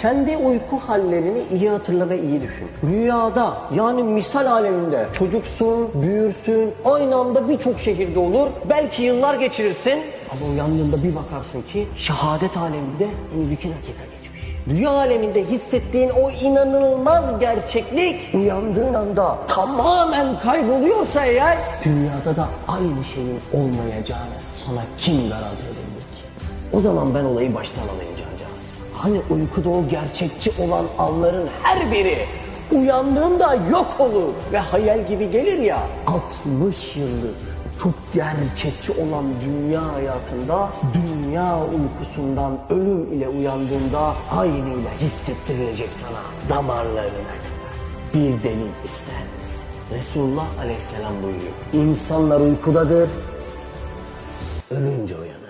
Kendi uyku hallerini iyi hatırla ve iyi düşün. Rüyada yani misal aleminde çocuksun, büyürsün, aynı anda birçok şehirde olur. Belki yıllar geçirirsin ama uyandığında bir bakarsın ki şehadet aleminde henüz iki dakika geçmiş. Rüya aleminde hissettiğin o inanılmaz gerçeklik uyandığın anda tamamen kayboluyorsa eğer dünyada da aynı şeyin olmayacağını sana kim garanti edebilir ki? O zaman ben olayı baştan alayım cancağız. Hani uykuda o gerçekçi olan anların her biri uyandığında yok olur ve hayal gibi gelir ya 60 yıllık çok gerçekçi olan dünya hayatında dünya uykusundan ölüm ile uyandığında aynıyla hissettirilecek sana damarlarına kadar. Bir delil ister misin? Resulullah aleyhisselam buyuruyor. İnsanlar uykudadır, ölünce uyanır.